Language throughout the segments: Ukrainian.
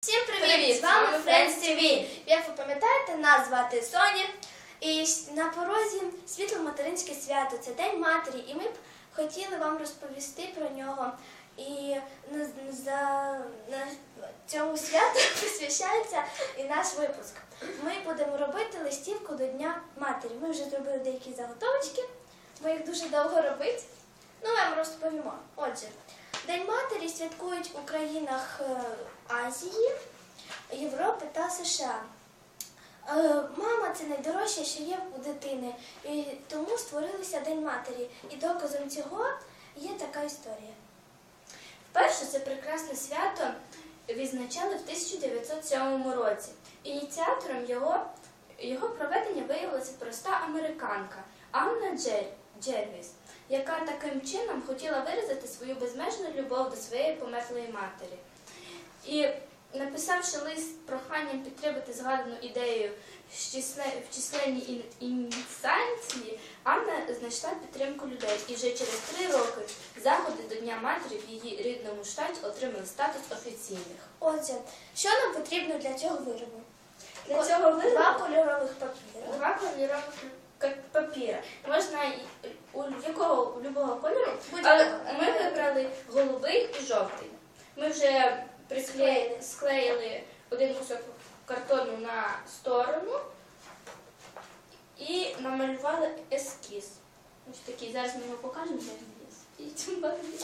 Всім привіт! Привіт, З вами Friends TV. Як ви пам'ятаєте, нас звати Соня. І на порозі світло материнське свято. Це День матері. І ми б хотіли вам розповісти про нього. І на, за на цьому святу присвящається і наш випуск. Ми будемо робити листівку до Дня матері. Ми вже зробили деякі заготовочки, бо їх дуже довго робити. Ну, вам розповімо. Отже, День матері святкують у країнах е, Азії, Європи та США. Е, Мама це найдорожче, що є у дитини, і тому створилися День матері. І доказом цього є така історія. Вперше це прекрасне свято відзначали в 1907 році. Ініціатором його, його проведення виявилася проста американка Анна Джер, Джервіс, яка таким чином хотіла виразити свою безмежну любов до своєї померлої матері. І написавши лист з проханням підтримати згадану ідею в численній ін- ініціації, Анна знайшла підтримку людей. І вже через три роки заходи до Дня матері в її рідному штаті отримали статус офіційних. Отже, що нам потрібно для цього виробу? Для цього два кольорових папіри. два кольорових папіра. Можна у якого любого кольору, але ми вибрали голубий і жовтий. Ми вже приклеїли, Склеїли. один кусок картону на сторону і намалювали ескіз. Ось такий. Зараз ми його покажемо.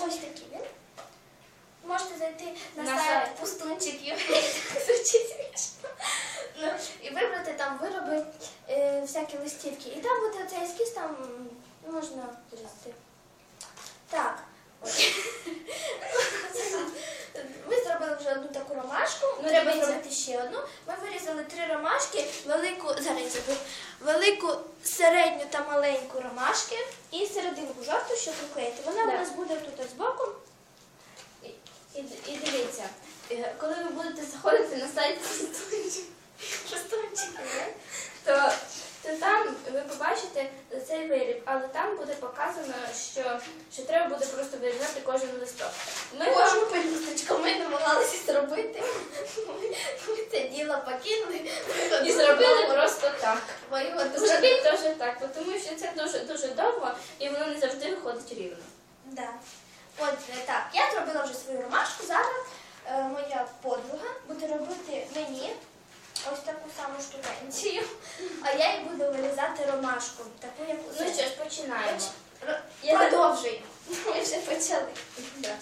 Ось такий він. Можете зайти на, На сайт сайт. пустунчиків. І вибрати там вироби е, всякі листівки. І там буде цей ескіз, там можна зрізати. Так. Ми зробили вже одну таку ромашку, Ну, треба зробити ще одну. Ми вирізали три ромашки, велику, зараз велику, середню та маленьку ромашки і серединку жовту, щоб приклеїти. Вона Да. у нас буде тут збоку. І, і, і дивіться, е, коли ви будете заходити на сайт ви побачите цей виріб, але там буде показано, що, що треба буде просто вирізати кожен листок. Ми Кожну вам пелюсточку ми намагалися зробити. Ми це діло покинули. і зробили просто так. Зробіть теж так, тому що це дуже дуже довго і воно не завжди виходить рівно. Да. От е, так, я зробила вже свою ромашку. Зараз е, моя подруга буде робити мені ось таку саму штукенцію, а я їй буду вирізати ромашку, таку як Ну що ж, починаємо. Я Продовжуй. Ми вже почали.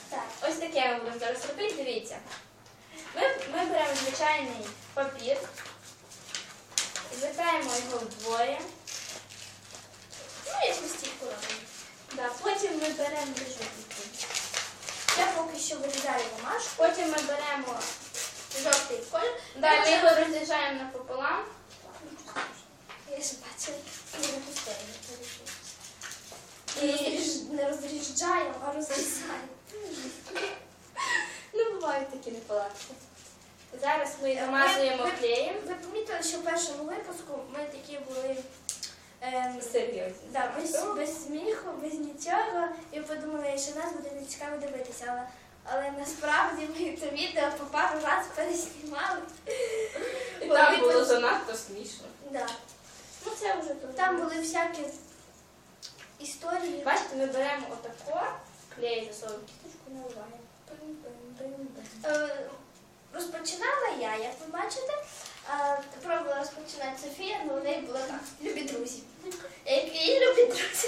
Так. Ось таке ми будемо зараз робити. Дивіться. Ми, ми беремо звичайний папір, звертаємо його вдвоє. Ну, я листівку роблю. Да, потім ми беремо жовтий. Я поки що вирізаю ромашку, Потім ми беремо жовтий колір. да, Я ми його розрізаємо напополам. Я ж бачила, не допустила. Не розріж- а розрізаємо. Ну, бувають такі неполадки. Зараз ми намазуємо клеєм. Ви помітили, що в першому випуску ми такі були ем, Серйозно. да, без, без сміху, без нічого, і подумали, що нас буде не цікаво дивитися. Але, але насправді ми це відео по пару разів переснімали. І там було занадто смішно. Да це вже тут. Там були всякі історії. Бачите, ми беремо отако, клей засовуємо кісточку, наливаємо. Пим, е, Розпочинала я, як ви бачите. Е, пробувала розпочинати Софія, але в неї було так. Любі друзі. Які любі друзі.